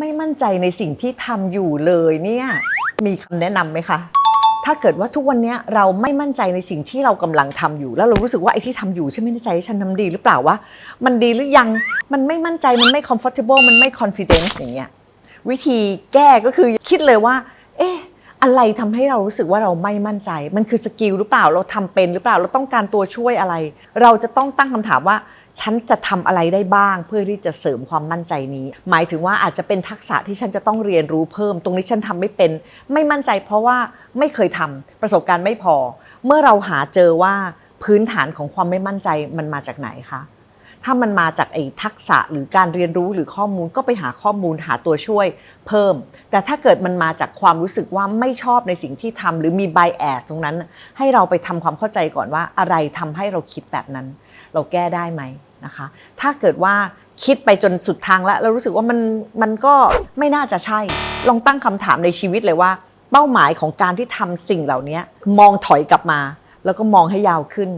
ไม่มั่นใจในสิ่งที่ทำอยู่เลยเนี่ยมีคำแนะนำไหมคะ ถ้าเกิดว่าทุกวันเนี้ยเราไม่มั่นใจในสิ่งที่เรากำลังทำอยู่ แล้วเรารู้สึกว่าไอ้ที่ทำอยู่ฉันไม่แน่ใจว่าฉันทำดีหรือเปล่าวะมันดีหรือยังมันไม่มั่นใจมันไม่ comfortable มันไม่ confidence อย่างเงี้ยวิธีแก้ก็คือคิดเลยว่า เอ๊ะ อะไรทำให้เรารู้สึกว่าเราไม่มั่นใจ มันคือสกิลหรือเปล่าเราทำเป็นหรือเปล่าเราต้องการตัวช่วยอะไร เราจะต้องตั้งคำถามว่า ฉันจะทำอะไรได้บ้างเพื่อที่จะเสริมความมั่นใจนี้ หมายถึงว่าอาจจะเป็นทักษะที่ฉันจะต้องเรียนรู้เพิ่ม ตรงนี้ฉันทำไม่เป็น ไม่มั่นใจเพราะว่าไม่เคยทำประสบการณ์ไม่พอ เมื่อเราหาเจอว่าพื้นฐานของความไม่มั่นใจมันมาจากไหนคะถ้ามันมาจากไอ้ทักษะหรือการเรียนรู้หรือข้อมูลก็ไปหาข้อมูลหาตัวช่วยเพิ่ม แต่ถ้าเกิดมันมาจากความรู้สึกว่าไม่ชอบในสิ่งที่ทำหรือมี bias ตรงนั้น ให้เราไปทำความเข้าใจก่อนว่าอะไรทำให้เราคิดแบบนั้น เราแก้ได้ไหม นะคะ ถ้าเกิดว่าคิดไปจนสุดทางแล้วเรารู้สึกว่ามันมันก็ไม่น่าจะใช่ ลองตั้งคำถามในชีวิตเลยว่า เป้าหมายของการที่ทำสิ่งเหล่านี้มองถอยกลับมา แล้วก็มองให้ยาวขึ้น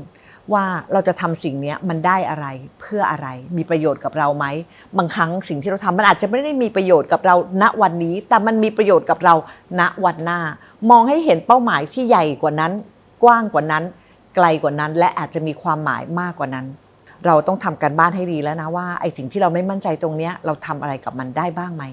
ว่าเราจะทำสิ่งนี้มันได้อะไรเพื่ออะไร มีประโยชน์กับเราไหมบางครั้งสิ่งที่เราทำมันอาจจะไม่ได้มีประโยชน์กับเราณวันนี้ แต่มันมีประโยชน์กับเราณวันหน้า มองให้เห็นเป้าหมายที่ใหญ่กว่านั้น กว้างกว่านั้น ไกลกว่านั้น และอาจจะมีความหมายมากกว่านั้น เราต้องทำการบ้านให้ดีแล้วนะว่าไอ้สิ่งที่เราไม่มั่นใจตรงเนี้ยเราทำอะไรกับมันได้บ้างไหม